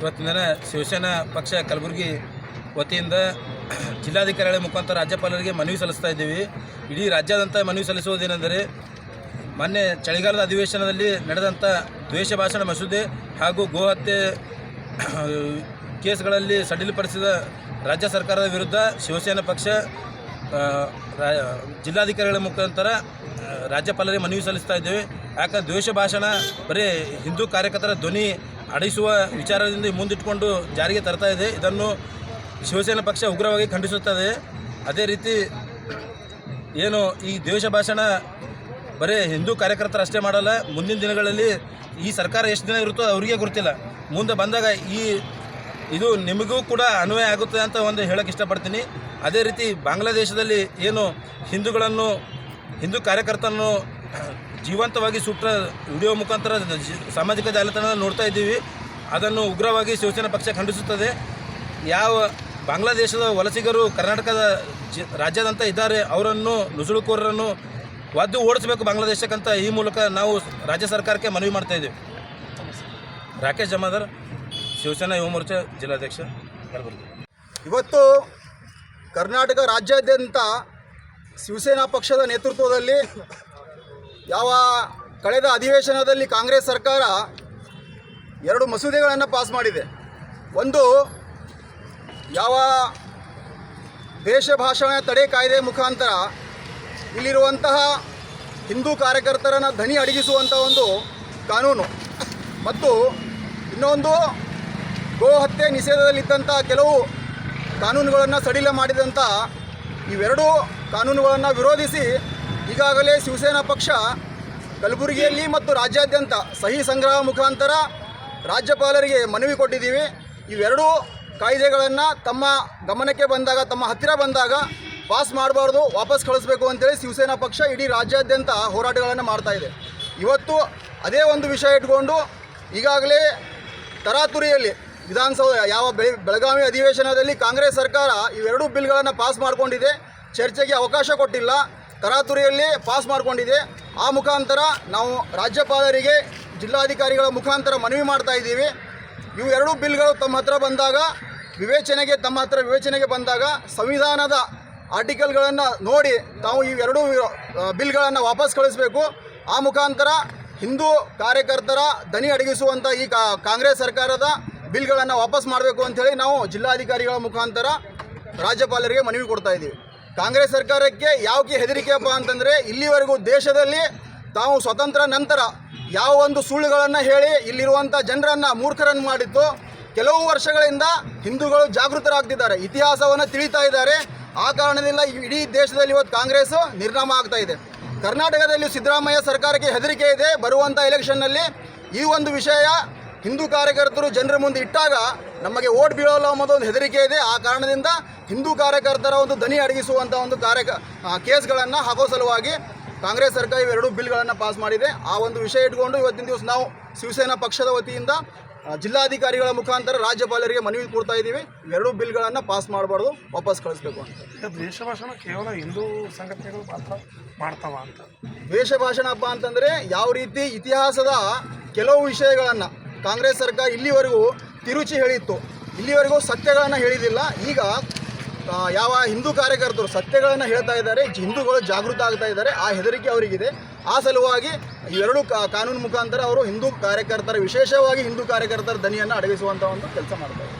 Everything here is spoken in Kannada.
ಇವತ್ತಿನ ದಿನ ಶಿವಸೇನಾ ಪಕ್ಷ ಕಲಬುರಗಿ ವತಿಯಿಂದ ಜಿಲ್ಲಾಧಿಕಾರಿಗಳ ಮುಖಾಂತರ ರಾಜ್ಯಪಾಲರಿಗೆ ಮನವಿ ಸಲ್ಲಿಸ್ತಾ ಇದ್ದೀವಿ. ಇಡೀ ರಾಜ್ಯಾದ್ಯಂತ ಮನವಿ ಸಲ್ಲಿಸುವುದೇನೆಂದರೆ ಮೊನ್ನೆ ಚಳಿಗಾಲದ ಅಧಿವೇಶನದಲ್ಲಿ ನಡೆದಂಥ ದ್ವೇಷ ಭಾಷಣ ಮಸೂದೆ ಹಾಗೂ ಗೋಹತ್ಯೆ ಕೇಸ್ಗಳಲ್ಲಿ ಸಡಿಲಪಡಿಸಿದ ರಾಜ್ಯ ಸರ್ಕಾರದ ವಿರುದ್ಧ ಶಿವಸೇನಾ ಪಕ್ಷ ಜಿಲ್ಲಾಧಿಕಾರಿಗಳ ಮುಖಾಂತರ ರಾಜ್ಯಪಾಲರಿಗೆ ಮನವಿ ಸಲ್ಲಿಸ್ತಾ ಇದ್ದೇವೆ. ಯಾಕಂದ್ರೆ ದ್ವೇಷ ಭಾಷಣ ಬರೀ ಹಿಂದೂ ಕಾರ್ಯಕರ್ತರ ಧ್ವನಿ ಅಡಿಸುವ ವಿಚಾರದಿಂದ ಮುಂದಿಟ್ಟುಕೊಂಡು ಜಾರಿಗೆ ತರ್ತಾ ಇದೆ. ಇದನ್ನು ಶಿವಸೇನಾ ಪಕ್ಷ ಉಗ್ರವಾಗಿ ಖಂಡಿಸುತ್ತದೆ. ಅದೇ ರೀತಿ ಏನು ಈ ದ್ವೇಷ ಭಾಷಣ ಬರೀ ಹಿಂದೂ ಕಾರ್ಯಕರ್ತರು ಅಷ್ಟೇ ಮಾಡಲ್ಲ, ಮುಂದಿನ ದಿನಗಳಲ್ಲಿ ಈ ಸರ್ಕಾರ ಎಷ್ಟು ದಿನ ಇರುತ್ತೋ ಅವರಿಗೆ ಗೊತ್ತಿಲ್ಲ. ಮುಂದೆ ಬಂದಾಗ ಈ ಇದು ನಿಮಗೂ ಕೂಡ ಅನ್ವಯ ಆಗುತ್ತೆ ಅಂತ ಒಂದು ಹೇಳೋಕ್ಕೆ ಇಷ್ಟಪಡ್ತೀನಿ. ಅದೇ ರೀತಿ ಬಾಂಗ್ಲಾದೇಶದಲ್ಲಿ ಏನು ಹಿಂದೂಗಳನ್ನು, ಹಿಂದೂ ಕಾರ್ಯಕರ್ತರನ್ನು ಜೀವಂತವಾಗಿ ಸುಟ್ಟ ವಿಡಿಯೋ ಮುಖಾಂತರ ಸಾಮಾಜಿಕ ಜಾಲತಾಣದಲ್ಲಿ ನೋಡ್ತಾ ಇದ್ದೀವಿ. ಅದನ್ನು ಉಗ್ರವಾಗಿ ಶಿವಸೇನಾ ಪಕ್ಷ ಖಂಡಿಸುತ್ತದೆ. ಯಾವ ಬಾಂಗ್ಲಾದೇಶದ ವಲಸಿಗರು ಕರ್ನಾಟಕದ ಜಿ ರಾಜ್ಯಾದ್ಯಂತ ಇದ್ದಾರೆ, ಅವರನ್ನು, ನುಸುಳುಕೋರರನ್ನು ವದ್ದು ಓಡಿಸಬೇಕು ಬಾಂಗ್ಲಾದೇಶಕ್ಕಂತ ಈ ಮೂಲಕ ನಾವು ರಾಜ್ಯ ಸರ್ಕಾರಕ್ಕೆ ಮನವಿ ಮಾಡ್ತಾ ಇದ್ದೀವಿ. ರಾಕೇಶ್ ಜಮಾದಾರ್, ಶಿವಸೇನಾ ಯುವ ಮೋರ್ಚಾ ಜಿಲ್ಲಾಧ್ಯಕ್ಷ ಇವತ್ತು ಕರ್ನಾಟಕ ರಾಜ್ಯಾದ್ಯಂತ ಶಿವಸೇನಾ ಪಕ್ಷದ ನೇತೃತ್ವದಲ್ಲಿ ಯಾವ ಕಳೆದ ಅಧಿವೇಶನದಲ್ಲಿ ಕಾಂಗ್ರೆಸ್ ಸರ್ಕಾರ ಎರಡು ಮಸೂದೆಗಳನ್ನು ಪಾಸ್ ಮಾಡಿದೆ. ಒಂದು, ಯಾವ ದೇಶ ಭಾಷಣ ತಡೆ ಕಾಯ್ದೆ ಮುಖಾಂತರ ಇಲ್ಲಿರುವಂತಹ ಹಿಂದೂ ಕಾರ್ಯಕರ್ತರನ್ನು ಧನಿ ಅಡಗಿಸುವಂಥ ಒಂದು ಕಾನೂನು. ಮತ್ತು ಇನ್ನೊಂದು, ಗೋ ಹತ್ಯೆ ನಿಷೇಧದಲ್ಲಿದ್ದಂಥ ಕೆಲವು ಕಾನೂನುಗಳನ್ನು ಸಡಿಲ ಮಾಡಿದಂಥ ಇವೆರಡೂ ಕಾನೂನುಗಳನ್ನು ವಿರೋಧಿಸಿ ಈಗಾಗಲೇ ಶಿವಸೇನಾ ಪಕ್ಷ ಕಲಬುರಗಿಯಲ್ಲಿ ಮತ್ತು ರಾಜ್ಯಾದ್ಯಂತ ಸಹಿ ಸಂಗ್ರಹ ಮುಖಾಂತರ ರಾಜ್ಯಪಾಲರಿಗೆ ಮನವಿ ಕೊಟ್ಟಿದ್ದೀವಿ. ಇವೆರಡೂ ಕಾಯ್ದೆಗಳನ್ನು ತಮ್ಮ ಗಮನಕ್ಕೆ ಬಂದಾಗ, ತಮ್ಮ ಹತ್ತಿರ ಬಂದಾಗ ಪಾಸ್ ಮಾಡಬಾರ್ದು, ವಾಪಸ್ ಕಳಿಸ್ಬೇಕು ಅಂತೇಳಿ ಶಿವಸೇನಾ ಪಕ್ಷ ಇಡೀ ರಾಜ್ಯಾದ್ಯಂತ ಹೋರಾಟಗಳನ್ನು ಮಾಡ್ತಾ ಇದೆ. ಇವತ್ತು ಅದೇ ಒಂದು ವಿಷಯ ಇಟ್ಕೊಂಡು ಈಗಾಗಲೇ ತರಾತುರಿಯಲ್ಲಿ ವಿಧಾನಸೌಧ, ಯಾವ ಬೆಳೆ, ಬೆಳಗಾವಿ ಅಧಿವೇಶನದಲ್ಲಿ ಕಾಂಗ್ರೆಸ್ ಸರ್ಕಾರ ಇವೆರಡೂ ಬಿಲ್ಗಳನ್ನು ಪಾಸ್ ಮಾಡಿಕೊಂಡಿದೆ. ಚರ್ಚೆಗೆ ಅವಕಾಶ ಕೊಟ್ಟಿಲ್ಲ. ತರಾತುರಿಯಲ್ಲಿ ಪಾಸ್ ಮಾಡಿಕೊಂಡಿದೆ. ಆ ಮುಖಾಂತರ ನಾವು ರಾಜ್ಯಪಾಲರಿಗೆ, ಜಿಲ್ಲಾಧಿಕಾರಿಗಳ ಮುಖಾಂತರ ಮನವಿ ಮಾಡ್ತಾ ಇದ್ದೀವಿ. ಇವು ಎರಡೂ ಬಿಲ್ಗಳು ತಮ್ಮ ಹತ್ರ ಬಂದಾಗ, ವಿವೇಚನೆಗೆ ತಮ್ಮ ಹತ್ರ ವಿವೇಚನೆಗೆ ಬಂದಾಗ ಸಂವಿಧಾನದ ಆರ್ಟಿಕಲ್ಗಳನ್ನು ನೋಡಿ ತಾವು ಇವೆರಡೂ ಬಿಲ್ಗಳನ್ನು ವಾಪಸ್ ಕಳಿಸಬೇಕು. ಆ ಮುಖಾಂತರ ಹಿಂದೂ ಕಾರ್ಯಕರ್ತರ ದನಿ ಅಡಗಿಸುವಂಥ ಈ ಕಾಂಗ್ರೆಸ್ ಸರ್ಕಾರದ ಬಿಲ್ಗಳನ್ನು ವಾಪಸ್ ಮಾಡಬೇಕು ಅಂಥೇಳಿ ನಾವು ಜಿಲ್ಲಾಧಿಕಾರಿಗಳ ಮುಖಾಂತರ ರಾಜ್ಯಪಾಲರಿಗೆ ಮನವಿ ಕೊಡ್ತಾ ಇದ್ದೀವಿ. ಕಾಂಗ್ರೆಸ್ ಸರ್ಕಾರಕ್ಕೆ ಯಾವಕ್ಕೆ ಹೆದರಿಕೆಯಪ್ಪ ಅಂತಂದರೆ ಇಲ್ಲಿವರೆಗೂ ದೇಶದಲ್ಲಿ ತಾವು ಸ್ವತಂತ್ರ ನಂತರ ಯಾವ ಒಂದು ಸುಳ್ಳುಗಳನ್ನು ಹೇಳಿ ಇಲ್ಲಿರುವಂಥ ಜನರನ್ನು ಮೂರ್ಖರನ್ನು ಮಾಡಿತ್ತು ಕೆಲವು ವರ್ಷಗಳಿಂದ ಹಿಂದೂಗಳು ಜಾಗೃತರಾಗ್ತಿದ್ದಾರೆ, ಇತಿಹಾಸವನ್ನು ತಿಳಿತಾ ಇದ್ದಾರೆ. ಆ ಕಾರಣದಿಂದ ಇಡೀ ದೇಶದಲ್ಲಿ ಇವತ್ತು ಕಾಂಗ್ರೆಸ್ ನಿರ್ನಾಮ ಆಗ್ತಾ ಇದೆ. ಕರ್ನಾಟಕದಲ್ಲಿ ಸಿದ್ದರಾಮಯ್ಯ ಸರ್ಕಾರಕ್ಕೆ ಹೆದರಿಕೆ ಇದೆ ಬರುವಂಥ ಎಲೆಕ್ಷನ್ನಲ್ಲಿ ಈ ಒಂದು ವಿಷಯ ಹಿಂದೂ ಕಾರ್ಯಕರ್ತರು ಜನರ ಮುಂದೆ ಇಟ್ಟಾಗ ನಮಗೆ ಓಟ್ ಬೀಳೋಲ್ಲ ಅನ್ನೋದು ಒಂದು ಹೆದರಿಕೆ ಇದೆ. ಆ ಕಾರಣದಿಂದ ಹಿಂದೂ ಕಾರ್ಯಕರ್ತರ ಒಂದು ದನಿ ಅಡಗಿಸುವಂಥ ಒಂದು ಕಾರ್ಯ ಕೇಸ್ಗಳನ್ನು ಹಾಕೋ ಸಲುವಾಗಿ ಕಾಂಗ್ರೆಸ್ ಸರ್ಕಾರ ಇವೆರಡು ಬಿಲ್ಗಳನ್ನು ಪಾಸ್ ಮಾಡಿದೆ. ಆ ಒಂದು ವಿಷಯ ಇಟ್ಕೊಂಡು ಇವತ್ತಿನ ದಿವಸ ನಾವು ಶಿವಸೇನಾ ಪಕ್ಷದ ವತಿಯಿಂದ ಜಿಲ್ಲಾಧಿಕಾರಿಗಳ ಮುಖಾಂತರ ರಾಜ್ಯಪಾಲರಿಗೆ ಮನವಿ ಕೊಡ್ತಾ ಇದ್ದೀವಿ. ಇವೆರಡು ಬಿಲ್ಗಳನ್ನು ಪಾಸ್ ಮಾಡಬಾರ್ದು. ವಾಪಸ್ ಕಳಿಸ್ಬೇಕು ಅಂತ. ದ್ವೇಷ ಭಾಷಣ ಕೇವಲ ಹಿಂದೂ ಸಂಘಟನೆಗಳು ಮಾತ್ರ ಮಾಡ್ತಾವ ಅಂತ. ದ್ವೇಷ ಭಾಷಣಪ್ಪ ಅಂತಂದರೆ ಯಾವ ರೀತಿ ಇತಿಹಾಸದ ಕೆಲವು ವಿಷಯಗಳನ್ನು ಕಾಂಗ್ರೆಸ್ ಸರ್ಕಾರ ಇಲ್ಲಿವರೆಗೂ ತಿರುಚಿ ಹೇಳಿತ್ತು. ಇಲ್ಲಿವರೆಗೂ ಸತ್ಯಗಳನ್ನು ಹೇಳಿದಿಲ್ಲ. ಈಗ ಯಾವ ಹಿಂದೂ ಕಾರ್ಯಕರ್ತರು ಸತ್ಯಗಳನ್ನು ಹೇಳ್ತಾ ಇದ್ದಾರೆ ಹಿಂದೂಗಳು ಜಾಗೃತ ಆಗ್ತಾ ಇದ್ದಾರೆ, ಆ ಹೆದರಿಕೆ ಅವರಿಗಿದೆ. ಆ ಸಲುವಾಗಿ ಎರಡು ಕಾನೂನು ಮುಖಾಂತರ ಅವರು ಹಿಂದೂ ಕಾರ್ಯಕರ್ತರ, ವಿಶೇಷವಾಗಿ ಹಿಂದೂ ಕಾರ್ಯಕರ್ತರ ದನಿಯನ್ನು ಅಡಗಿಸುವಂಥ ಒಂದು ಕೆಲಸ ಮಾಡ್ತಾರೆ